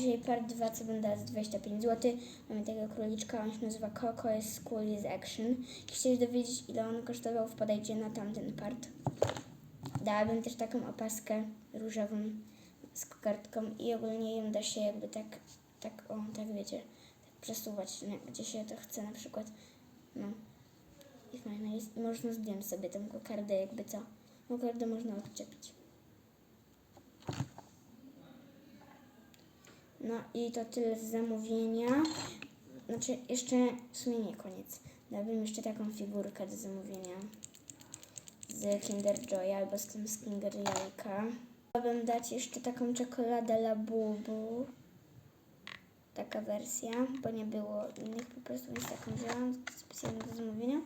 dzisiaj part 2, co będę za 25 zł. Mamy tego króliczka, on się nazywa Coco, jest z Cool is Action. Jeśli chcecie dowiedzieć, ile on kosztował, wpadajcie na tamten part. Dałabym też taką opaskę różową z kokardką i ogólnie ją da się jakby tak, tak, o, tak wiecie, tak przesuwać, nie? gdzie się to chce na przykład. No. I fajne jest. Można zdjąć sobie tą kokardę, jakby co. Kokardę można odczepić. No i to tyle z zamówienia. Znaczy, jeszcze w sumie nie koniec. Dałbym jeszcze taką figurkę do zamówienia z Kinder Joy albo z tym z Kinder Jajka. Chciałabym dać jeszcze taką czekoladę Labubu. Taka wersja, bo nie było innych, po prostu więc taką wzięłam specjalnie do zamówienia.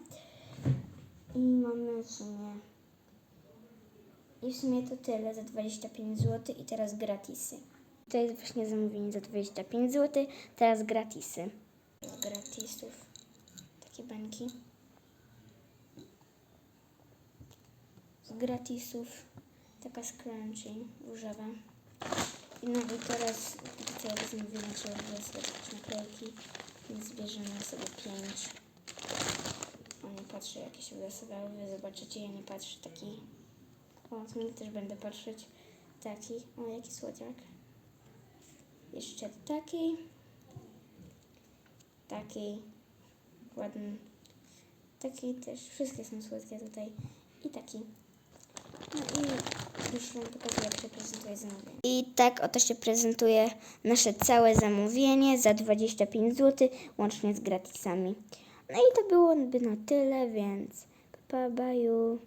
I mamy w sumie... I w sumie to tyle za 25 zł i teraz gratisy. To jest właśnie zamówienie za 25 zł, teraz gratisy. Gratisów. Takie bańki. Z gratisów. Taka scrunchy różowa. I No i teraz do całego zamówienia trzeba wysyłać naklejki, więc bierzemy sobie 5. O, nie jakie się wylosowały, wy zobaczycie, ja nie patrzę taki. O, z też będę patrzeć. Taki, o jaki słodziak. Jeszcze taki. Taki. Ładny. Taki też. Wszystkie są słodkie tutaj. I taki. No i już Wam pokazuję, jak się prezentuje zamówienie. I tak oto się prezentuje nasze całe zamówienie za 25 zł, łącznie z gratisami. No i to byłoby na tyle, więc pa baju.